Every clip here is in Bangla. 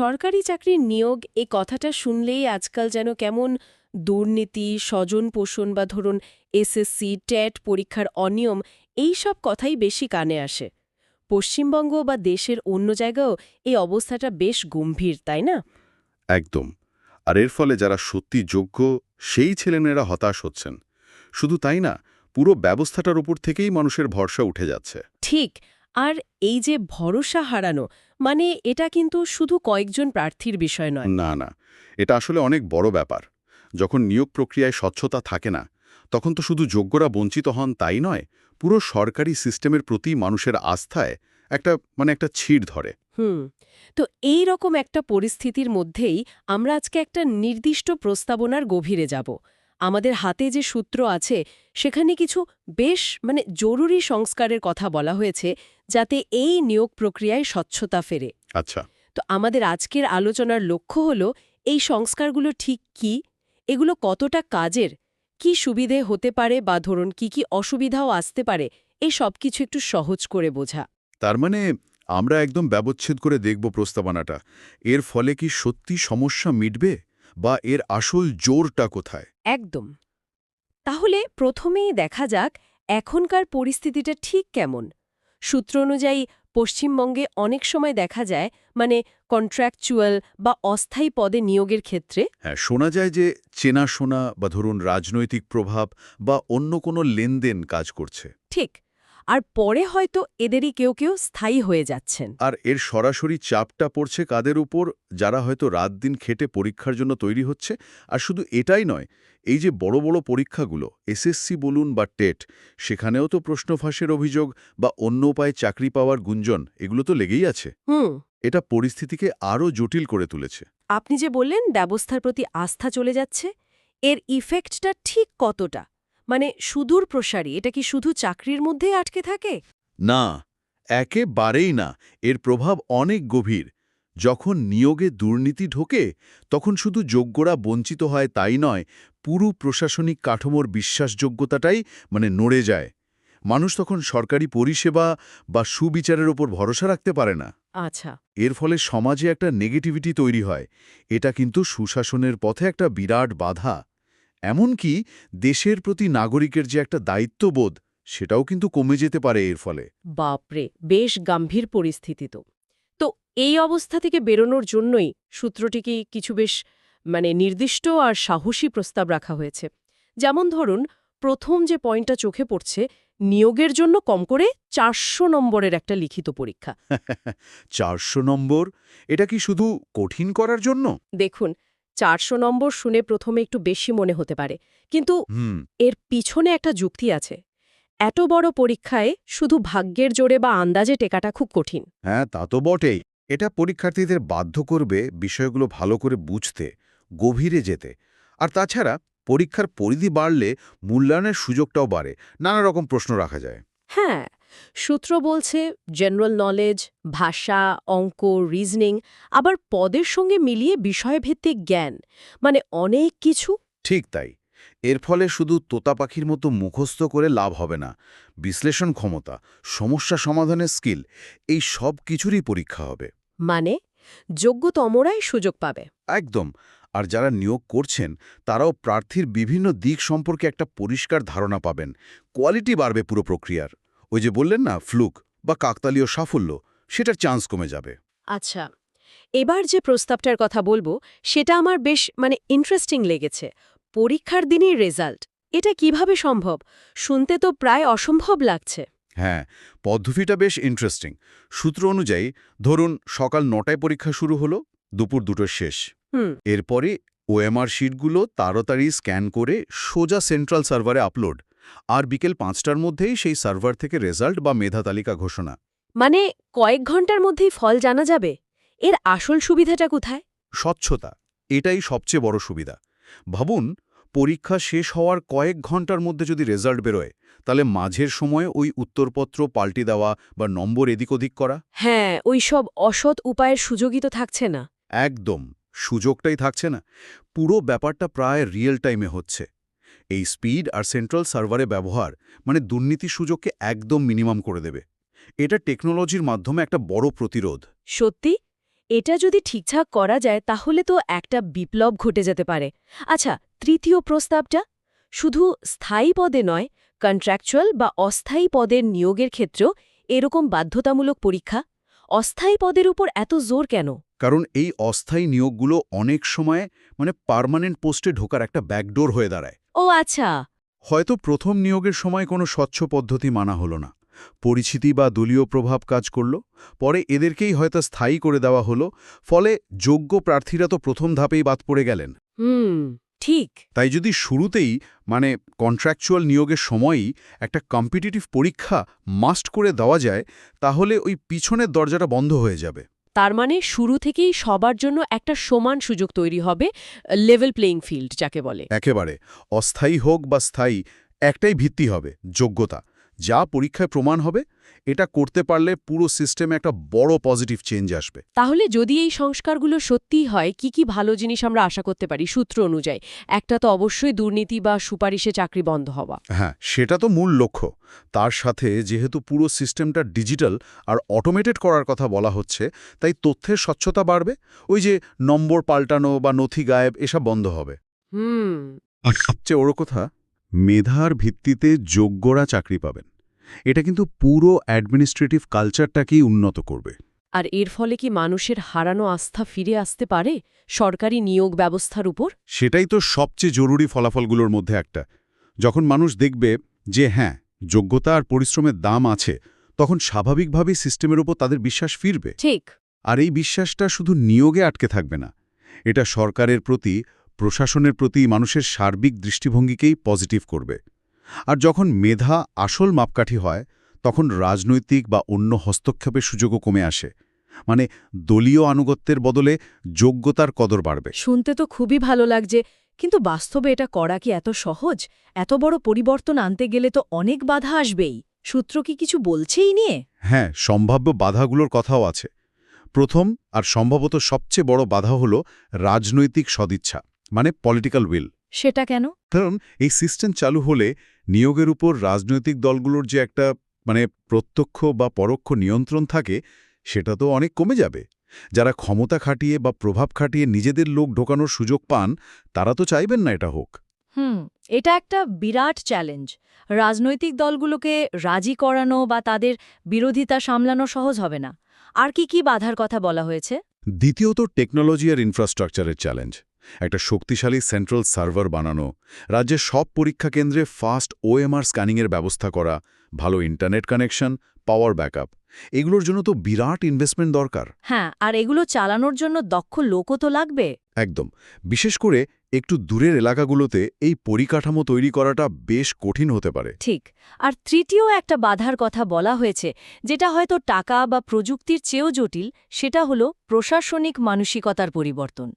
সরকারি চাকরির নিয়োগ এই কথাটা শুনলেই আজকাল যেন কেমন দুর্নীতি স্বজন পোষণ বা ধরুন এসএসসি টেট পরীক্ষার অনিয়ম এই সব কথাই বেশি কানে আসে। পশ্চিমবঙ্গ বা দেশের অন্য জায়গাও এই অবস্থাটা বেশ গম্ভীর তাই না? একদম। আর এর ফলে যারা সত্যি যোগ্য সেই ছেলেমেয়েরা হতাশ হচ্ছেন। শুধু তাই না পুরো ব্যবস্থাটার উপর থেকেই মানুষের ভরসা উঠে যাচ্ছে। ঠিক। আর এই যে ভরসা হারানো মানে এটা কিন্তু শুধু কয়েকজন প্রার্থীর বিষয় নয়। না না এটা আসলে অনেক বড় ব্যাপার। যখন নিয়োগ প্রক্রিয়ায় স্বচ্ছতা থাকে না তখন তো শুধু যোগ্যরা বঞ্চিত হন তাই নয় পুরো সরকারি সিস্টেমের প্রতি মানুষের আস্থায় একটা মানে একটা ছিড় ধরে। হুম তো এই রকম একটা পরিস্থিতির মধ্যেই আমরা আজকে একটা নির্দিষ্ট প্রস্তাবনার গভীরে যাব। আমাদের হাতে যে সূত্র আছে সেখানে কিছু বেশ মানে জরুরি সংস্কারের কথা বলা হয়েছে যাতে এই নিয়োগ প্রক্রিয়ায় স্বচ্ছতা ফেরে। আচ্ছা। তো আমাদের আজকের আলোচনার লক্ষ্য হল এই সংস্কারগুলো ঠিক কি? এগুলো কতটা কাজের? কি সুবিধে হতে পারে বা ধরুন কি কি অসুবিধাও আসতে পারে এই সব কিছু একটু সহজ করে বোঝা। তার মানে আমরা একদম ব্যবচ্ছেদ করে দেখব প্রস্তাবনাটা। এর ফলে কি সত্যি সমস্যা মিটবে বা এর আসল জোরটা কোথায়? একদম। তাহলে প্রথমেই দেখা যাক এখনকার পরিস্থিতিটা ঠিক কেমন। সূত্র অনুযায়ী পশ্চিমবঙ্গে অনেক সময় দেখা যায় মানে কন্ট্রাকচুয়াল বা অস্থায়ী পদে নিয়োগের ক্ষেত্রে। হ্যাঁ শোনা যায় যে চেনাশোনা বা ধরুন রাজনৈতিক প্রভাব বা অন্য কোনো লেনদেন কাজ করছে। ঠিক আর পরে হয়তো এদেরই কেউ কেউ স্থায়ী হয়ে যাচ্ছেন। আর এর সরাসরি চাপটা পড়ছে কাদের উপর? যারা হয়তো রাত দিন খেটে পরীক্ষার জন্য তৈরি হচ্ছে। আর শুধু এটাই নয় এই যে বড় বড় পরীক্ষাগুলো এসএসসি বলুন বা টেট সেখানেও তো প্রশ্ন ফাঁসের অভিযোগ বা অন্য উপায়ে চাকরি পাওয়ার গুঞ্জন এগুলো তো লেগেই আছে। হুম। এটা পরিস্থিতিকে আরও জটিল করে তুলেছে। আপনি যে বললেন ব্যবস্থার প্রতি আস্থা চলে যাচ্ছে এর ইফেক্টটা ঠিক কতটা? মানে সুদূর প্রসারী এটা কি শুধু চাকরির মধ্যেই আটকে থাকে? না একেবারেই না। এর প্রভাব অনেক গভীর। যখন নিয়োগে দুর্নীতি ঢোকে তখন শুধু যোগ্যরা বঞ্চিত হয় তাই নয় পুরো প্রশাসনিক কাঠামোর বিশ্বাসযোগ্যতাটাই মানে নড়ে যায়। মানুষ তখন সরকারি পরিষেবা বা সুবিচারের ওপর ভরসা রাখতে পারে না। আচ্ছা। এর ফলে সমাজে একটা নেগেটিভিটি তৈরি হয়। এটা কিন্তু সুশাসনের পথে একটা বিরাট বাধা। এমনকি দেশের প্রতি নাগরিকের যে একটা দায়িত্ববোধ সেটাও কিন্তু কমে যেতে পারে এর ফলে। বাপরে বেশ গম্ভীর পরিস্থিতি তো তো। এই অবস্থা থেকে বেরোনোর জন্যই সূত্রটিকে কিছু বেশ মানে নির্দিষ্ট আর সাহসী প্রস্তাব রাখা হয়েছে। যেমন ধরুন প্রথম যে পয়েন্টটা চোখে পড়ছে নিয়োগের জন্য কম করে চারশো নম্বরের একটা লিখিত পরীক্ষা। চারশো নম্বর? এটা কি শুধু কঠিন করার জন্য? দেখুন চারশো নম্বর শুনে প্রথমে একটু বেশি মনে হতে পারে কিন্তু এর পিছনে একটা যুক্তি আছে। এত বড় পরীক্ষায় শুধু ভাগ্যের জোরে বা আন্দাজে টেকাটা খুব কঠিন। হ্যাঁ তা তো বটেই। এটা পরীক্ষার্থীদের বাধ্য করবে বিষয়গুলো ভালো করে বুঝতে গভীরে যেতে। আর তাছাড়া পরীক্ষার পরিধি বাড়লে মূল্যায়নের সুযোগটাও বাড়ে নানা রকম প্রশ্ন রাখা যায়। হ্যাঁ সূত্র বলছে জেনারেল নলেজ ভাষা অঙ্ক রিজনিং আবার পদের সঙ্গে মিলিয়ে বিষয়ভিত্তিক জ্ঞান মানে অনেক কিছু। ঠিক তাই। এর ফলে শুধু তোতা পাখির মতো মুখস্থ করে লাভ হবে না বিশ্লেষণ ক্ষমতা সমস্যা সমাধানের স্কিল এই সব কিছুরই পরীক্ষা হবে। মানে যোগ্যতমরাই সুযোগ পাবে। একদম। আর যারা নিয়োগ করছেন তারাও প্রার্থীর বিভিন্ন দিক সম্পর্কে একটা পরিষ্কার ধারণা পাবেন। কোয়ালিটি বাড়বে পুরো প্রক্রিয়ার। ওই যে বললেন না ফ্লুক বা কাকতালীয় সাফল্য সেটার চান্স কমে যাবে। আচ্ছা এবার যে প্রস্তাবটার কথা বলব সেটা আমার বেশ মানে ইন্টারেস্টিং লেগেছে। পরীক্ষার দিনই রেজাল্ট এটা কীভাবে সম্ভব? শুনতে তো প্রায় অসম্ভব লাগছে। হ্যাঁ পদ্ধতিটা বেশ ইন্টারেস্টিং সূত্র অনুযায়ী ধরুন সকাল নটায় পরীক্ষা শুরু হলো দুপুর দুটোর শেষ। এরপরে ওএমআর শিটগুলো তাড়াতাড়ি স্ক্যান করে সোজা সেন্ট্রাল সার্ভারে আপলোড আর বিকেল পাঁচটার মধ্যেই সেই সার্ভার থেকে রেজাল্ট বা মেধা তালিকা ঘোষণা। মানে কয়েক ঘণ্টার মধ্যেই ফল জানা যাবে? এর আসল সুবিধাটা কোথায়? স্বচ্ছতা এটাই সবচেয়ে বড় সুবিধা। ভাবুন পরীক্ষা শেষ হওয়ার কয়েক ঘণ্টার মধ্যে যদি রেজাল্ট বেরোয় তাহলে মাঝের সময়ে ওই উত্তরপত্র পাল্টে দেওয়া বা নম্বর এদিক ওদিক করা? হ্যাঁ ওই সব অসৎ উপায়ের সুযোগই তো থাকছে না। একদম সুযোগটাই থাকছে না। পুরো ব্যাপারটা প্রায় রিয়েল টাইমে হচ্ছে। এই স্পিড আর সেন্ট্রাল সার্ভারে ব্যবহার মানে দুর্নীতির সুযোগকে একদম মিনিমাম করে দেবে। এটা টেকনোলজির মাধ্যমে একটা বড় প্রতিরোধ। সত্যি? এটা যদি ঠিকঠাক করা যায় তাহলে তো একটা বিপ্লব ঘটে যেতে পারে। আচ্ছা তৃতীয় প্রস্তাবটা? শুধু স্থায়ী পদে নয় কন্ট্রাকচুয়াল বা অস্থায়ী পদের নিয়োগের ক্ষেত্রেও এরকম বাধ্যতামূলক পরীক্ষা? অস্থায়ী পদের উপর এত জোর কেন? কারণ এই অস্থায়ী নিয়োগগুলো অনেক সময় মানে পার্মানেন্ট পোস্টে ঢোকার একটা ব্যাকডোর হয়ে দাঁড়ায়। ও আচ্ছা। হয়তো প্রথম নিয়োগের সময় কোনো স্বচ্ছ পদ্ধতি মানা হলো না। পরিচিতি বা দলীয় প্রভাব কাজ করল। পরে এদেরকেই হয়তো স্থায়ী করে দেওয়া হলো। ফলে যোগ্য প্রার্থীরা তো প্রথম ধাপেই বাদ পড়ে গেলেন। হুম ঠিক। তাই যদি শুরুতেই মানে কন্ট্রাকচুয়াল নিয়োগের সময়ই একটা কম্পিটিটিভ পরীক্ষা মাস্ট করে দেওয়া যায় তাহলে ওই পিছনের দরজাটা বন্ধ হয়ে যাবে। তার মানে শুরু থেকেই সবার জন্য একটা সমান সুযোগ তৈরি হবে লেভেল প্লেইং ফিল্ড যাকে বলে। একেবারে। অস্থায়ী হোক বা স্থায়ী একটাই ভিত্তি হবে যোগ্যতা। যা পরীক্ষায় প্রমাণ হবে এটা করতে পারলে পুরো সিস্টেমে একটা বড় পজিটিভ চেঞ্জ আসবে। তাহলে যদি এই সংস্কারগুলো সত্যিই হয় কি কি ভালো জিনিস আমরা আশা করতে পারি সূত্র অনুযায়ী? একটা তো অবশ্যই দুর্নীতি বা সুপারিশে চাকরি বন্ধ হওয়া। হ্যাঁ সেটা তো মূল লক্ষ্য। তার সাথে যেহেতু পুরো সিস্টেমটা ডিজিটাল আর অটোমেটেড করার কথা বলা হচ্ছে তাই তথ্যের স্বচ্ছতা বাড়বে ওই যে নম্বর পাল্টানো বা নথি গায়েব এসব বন্ধ হবে। হুম। আর সবচেয়ে ওর কথা মেধার ভিত্তিতে যোগ্যরা চাকরি পাবেন। এটা কিন্তু পুরো অ্যাডমিনিস্ট্রেটিভ কালচারটাকেই উন্নত করবে। আর এর ফলে কি মানুষের হারানো আস্থা ফিরে আসতে পারে সরকারি নিয়োগ ব্যবস্থার উপর? সেটাই তো সবচেয়ে জরুরি ফলাফলগুলোর মধ্যে একটা। যখন মানুষ দেখবে যে হ্যাঁ যোগ্যতা আর পরিশ্রমের দাম আছে তখন স্বাভাবিকভাবেই সিস্টেমের উপর তাদের বিশ্বাস ফিরবে। ঠিক। আর এই বিশ্বাসটা শুধু নিয়োগে আটকে থাকবে না। এটা সরকারের প্রতি প্রশাসনের প্রতি মানুষের সার্বিক দৃষ্টিভঙ্গিকেই পজিটিভ করবে। আর যখন মেধা আসল মাপকাঠি হয় তখন রাজনৈতিক বা অন্য হস্তক্ষেপের সুযোগও কমে আসে। মানে দলীয় আনুগত্যের বদলে যোগ্যতার কদর বাড়বে। শুনতে তো খুবই ভালো লাগছে কিন্তু বাস্তবে এটা করা কি এত সহজ? এত বড় পরিবর্তন আনতে গেলে তো অনেক বাধা আসবেই। সূত্র কি কিছু বলছেই নিয়ে? হ্যাঁ সম্ভাব্য বাধাগুলোর কথাও আছে। প্রথম আর সম্ভবত সবচেয়ে বড় বাধা হল রাজনৈতিক সদিচ্ছা। মানে পলিটিক্যাল উইল সেটা কেন? কারণ এই সিস্টেম চালু হলে নিয়োগের উপর রাজনৈতিক দলগুলোর যে একটা মানে প্রত্যক্ষ বা পরোক্ষ নিয়ন্ত্রণ থাকে সেটা তো অনেক কমে যাবে। যারা ক্ষমতা খাটিয়ে বা প্রভাব খাটিয়ে নিজেদের লোক ঢোকানোর সুযোগ পান তারা তো চাইবেন না এটা হোক। হুম এটা একটা বিরাট চ্যালেঞ্জ রাজনৈতিক দলগুলোকে রাজি করানো বা তাদের বিরোধিতা সামলানো সহজ হবে না। আর কি কি বাধার কথা বলা হয়েছে? দ্বিতীয়ত টেকনোলজি আর ইনফ্রাস্ট্রাকচারের চ্যালেঞ্জ একটা শক্তিশালী সেন্ট্রাল সার্ভার বানানো। রাজ্যের সব পরীক্ষা কেন্দ্রে ফাস্ট ওএমআর স্ক্যানিংয়ের ব্যবস্থা করা ভালো ইন্টারনেট কানেকশন পাওয়ার ব্যাকআপ। এগুলোর জন্য তো বিরাট ইনভেস্টমেন্ট দরকার। হ্যাঁ আর এগুলো চালানোর জন্য দক্ষ লোকও তো লাগবে। একদম। বিশেষ করে একটু দূরের এলাকাগুলোতে এই পরিকাঠামো তৈরি করাটা বেশ কঠিন হতে পারে। ঠিক। আর তৃতীয় একটা বাধার কথা বলা হয়েছে যেটা হয়তো টাকা বা প্রযুক্তির চেয়েও জটিল সেটা হলো প্রশাসনিক মানসিকতার পরিবর্তন।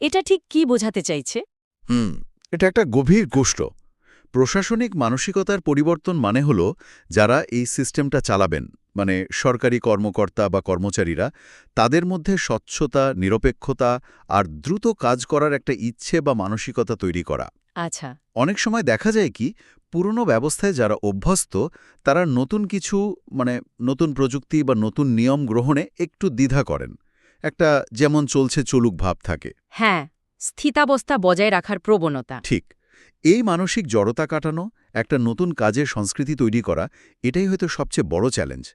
এটা ঠিক কি বোঝাতে চাইছে? হুম এটা একটা গভীর গোষ্ঠ। প্রশাসনিক মানসিকতার পরিবর্তন মানে হল যারা এই সিস্টেমটা চালাবেন মানে সরকারি কর্মকর্তা বা কর্মচারীরা তাদের মধ্যে স্বচ্ছতা নিরপেক্ষতা আর দ্রুত কাজ করার একটা ইচ্ছে বা মানসিকতা তৈরি করা। আচ্ছা। অনেক সময় দেখা যায় কি পুরনো ব্যবস্থায় যারা অভ্যস্ত তারা নতুন কিছু মানে নতুন প্রযুক্তি বা নতুন নিয়ম গ্রহণে একটু দ্বিধা করেন। একটা যেমন চলছে চলুক ভাব থাকে। হ্যাঁ স্থিতাবস্থা বজায় রাখার প্রবণতা। ঠিক। এই মানসিক জড়তা কাটানো একটা নতুন কাজের সংস্কৃতি তৈরি করা এটাই হয়তো সবচেয়ে বড় চ্যালেঞ্জ।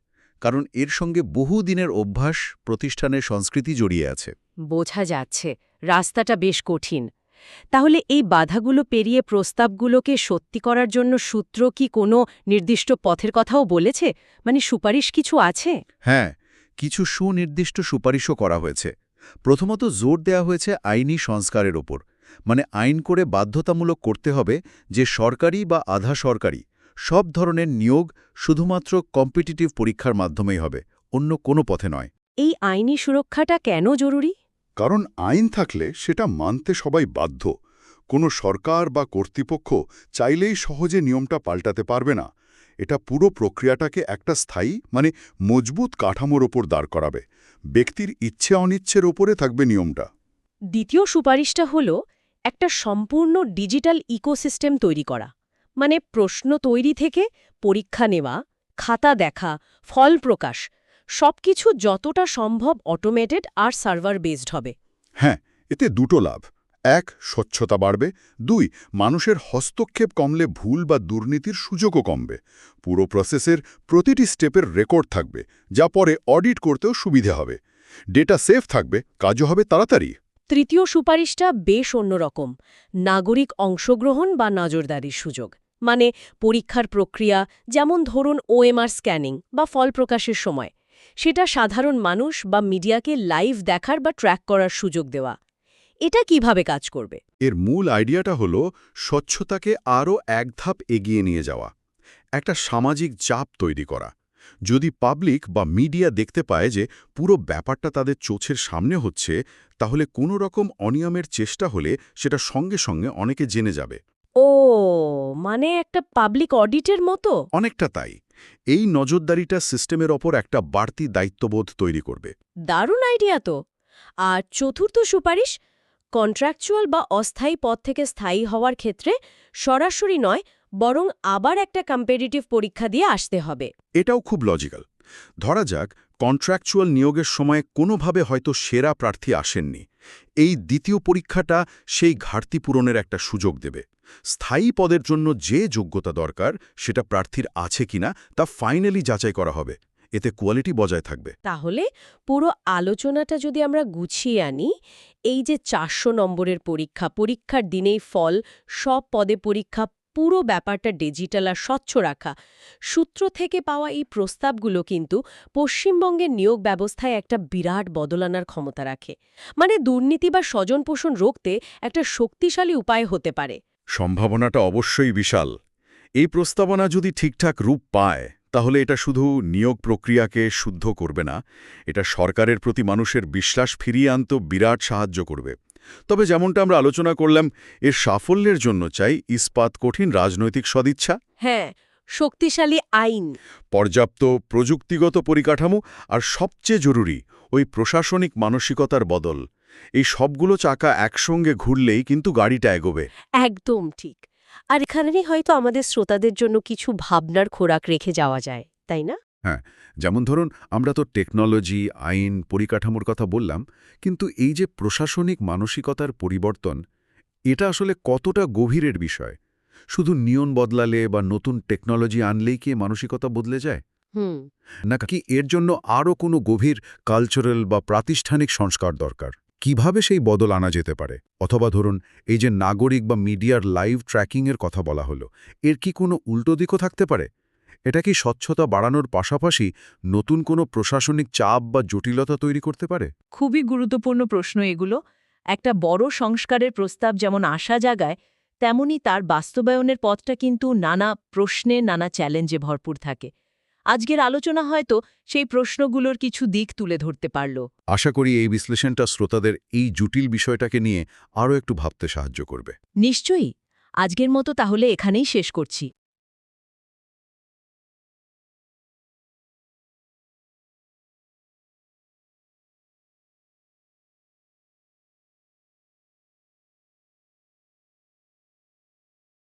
কারণ এর সঙ্গে বহু দিনের অভ্যাস প্রতিষ্ঠানের সংস্কৃতি জড়িয়ে আছে। বোঝা যাচ্ছে রাস্তাটা বেশ কঠিন। তাহলে এই বাধাগুলো পেরিয়ে প্রস্তাবগুলোকে সত্যি করার জন্য সূত্র কি কোনো নির্দিষ্ট পথের কথাও বলেছে? মানে সুপারিশ কিছু আছে? হ্যাঁ কিছু সুনির্দিষ্ট সুপারিশও করা হয়েছে। প্রথমত জোর দেওয়া হয়েছে আইনি সংস্কারের ওপর। মানে আইন করে বাধ্যতামূলক করতে হবে যে সরকারি বা আধা সরকারি সব ধরনের নিয়োগ শুধুমাত্র কম্পিটিটিভ পরীক্ষার মাধ্যমেই হবে অন্য কোনো পথে নয়। এই আইনি সুরক্ষাটা কেন জরুরি? কারণ আইন থাকলে সেটা মানতে সবাই বাধ্য। কোনো সরকার বা কর্তৃপক্ষ চাইলেই সহজে নিয়মটা পাল্টাতে পারবে না। এটা পুরো প্রক্রিয়াটাকে একটা স্থায়ী মানে মজবুত কাঠামোর ওপর দাঁড় করাবে। ব্যক্তির ইচ্ছে অনিচ্ছের ওপরে থাকবে নিয়মটা। দ্বিতীয় সুপারিশটা হল একটা সম্পূর্ণ ডিজিটাল ইকোসিস্টেম তৈরি করা। মানে প্রশ্ন তৈরি থেকে পরীক্ষা নেওয়া খাতা দেখা ফল প্রকাশ সবকিছু যতটা সম্ভব অটোমেটেড আর সার্ভার বেসড হবে। হ্যাঁ এতে দুটো লাভ। এক, স্বচ্ছতা বাড়বে। দুই, মানুষের হস্তক্ষেপ কমলে ভুল বা দুর্নীতির সুযোগও কমবে। পুরো প্রসেসের প্রতিটি স্টেপের রেকর্ড থাকবে, যা পরে অডিট করতেও সুবিধে হবে। ডেটা সেফ থাকবে, কাজও হবে তাড়াতাড়ি। তৃতীয় সুপারিশটা বেশ অন্যরকম, নাগরিক অংশগ্রহণ বা নজরদারির সুযোগ। মানে পরীক্ষার প্রক্রিয়া, যেমন ধরুন ওএমআর স্ক্যানিং বা ফল প্রকাশের সময়। সেটা সাধারণ মানুষ বা মিডিয়াকে লাইভ দেখার বা ট্র্যাক করার সুযোগ দেওয়া। এটা কীভাবে কাজ করবে? এর মূল আইডিয়াটা হলো স্বচ্ছতাকে আরও এক ধাপ এগিয়ে নিয়ে যাওয়া একটা সামাজিক চাপ তৈরি করা। যদি পাবলিক বা মিডিয়া দেখতে পায় যে পুরো ব্যাপারটা তাদের চোখের সামনে হচ্ছে তাহলে কোনো রকম অনিয়মের চেষ্টা হলে সেটা সঙ্গে সঙ্গে অনেকে জেনে যাবে। ও মানে একটা পাবলিক অডিটের মতো? অনেকটা তাই। এই নজরদারিটা সিস্টেমের ওপর একটা বাড়তি দায়িত্ববোধ তৈরি করবে। দারুণ আইডিয়া তো। আর চতুর্থ সুপারিশ কন্ট্রাকচুয়াল বা অস্থায়ী পদ থেকে স্থায়ী হওয়ার ক্ষেত্রে সরাসরি নয়, বরং আবার একটা কম্পারিটিভ পরীক্ষা দিয়ে আসতে হবে। এটাও খুব লজিক্যাল ধরা যাক কন্ট্রাকচুয়াল নিয়োগের সময় কোনোভাবে হয়তো সেরা প্রার্থী আসেননি। এই দ্বিতীয় পরীক্ষাটা সেই ঘাটতি পূরণের একটা সুযোগ দেবে। স্থায়ী পদের জন্য যে যোগ্যতা দরকার, সেটা প্রার্থীর আছে কিনা, তা ফাইনালি যাচাই করা হবে। এতে কোয়ালিটি বজায় থাকবে। তাহলে পুরো আলোচনাটা যদি আমরা গুছিয়ে আনি এই যে চারশো নম্বরের পরীক্ষা পরীক্ষার দিনেই ফল সব পদে পরীক্ষা পুরো ব্যাপারটা ডিজিটাল আর স্বচ্ছ রাখা সূত্র থেকে পাওয়া এই প্রস্তাবগুলো কিন্তু পশ্চিমবঙ্গের নিয়োগ ব্যবস্থায় একটা বিরাট বদল আনার ক্ষমতা রাখে। মানে দুর্নীতি বা স্বজন পোষণ রোখতে একটা শক্তিশালী উপায় হতে পারে। সম্ভাবনাটা অবশ্যই বিশাল। এই প্রস্তাবনা যদি ঠিকঠাক রূপ পায় তাহলে এটা শুধু নিয়োগ প্রক্রিয়াকে শুদ্ধ করবে না এটা সরকারের প্রতি মানুষের বিশ্বাস ফিরিয়ে আনত বিরাট সাহায্য করবে। তবে যেমনটা আমরা আলোচনা করলাম এর সাফল্যের জন্য চাই ইস্পাত কঠিন রাজনৈতিক সদিচ্ছা। হ্যাঁ শক্তিশালী আইন। পর্যাপ্ত প্রযুক্তিগত পরিকাঠামো আর সবচেয়ে জরুরি ওই প্রশাসনিক মানসিকতার বদল। এই সবগুলো চাকা একসঙ্গে ঘুরলেই কিন্তু গাড়িটা এগোবে। একদম ঠিক। আর এখানেই হয়তো আমাদের শ্রোতাদের জন্য কিছু ভাবনার খোরাক রেখে যাওয়া যায় তাই না? হ্যাঁ যেমন ধরুন আমরা তো টেকনোলজি আইন পরিকাঠামোর কথা বললাম কিন্তু এই যে প্রশাসনিক মানসিকতার পরিবর্তন এটা আসলে কতটা গভীরের বিষয়? শুধু নিয়ন বদলালে বা নতুন টেকনোলজি আনলেই কি মানসিকতা বদলে যায়? হুম। নাকি এর জন্য আরও কোনো গভীর কালচারাল বা প্রাতিষ্ঠানিক সংস্কার দরকার? কীভাবে সেই বদল আনা যেতে পারে? অথবা ধরুন, এই যে নাগরিক বা মিডিয়ার লাইভ ট্র্যাকিংয়ের কথা বলা হলো, এর কি কোনো উল্টো দিকও থাকতে পারে? এটা কি স্বচ্ছতা বাড়ানোর পাশাপাশি নতুন কোনো প্রশাসনিক চাপ বা জটিলতা তৈরি করতে পারে? খুবই গুরুত্বপূর্ণ প্রশ্ন এগুলো। একটা বড় সংস্কারের প্রস্তাব যেমন আশা জাগায়, তেমনি তার বাস্তবায়নের পথটা কিন্তু নানা প্রশ্নে, নানা চ্যালেঞ্জে ভরপুর থাকে। আজকের আলোচনা হয়তো সেই প্রশ্নগুলোর কিছু দিক তুলে ধরতে পারল। আশা করি এই বিশ্লেষণটা শ্রোতাদের এই জটিল বিষয়টাকে নিয়ে আরও একটু ভাবতে সাহায্য করবে। নিশ্চয়ই। আজকের মতো তাহলে এখানেই শেষ করছি।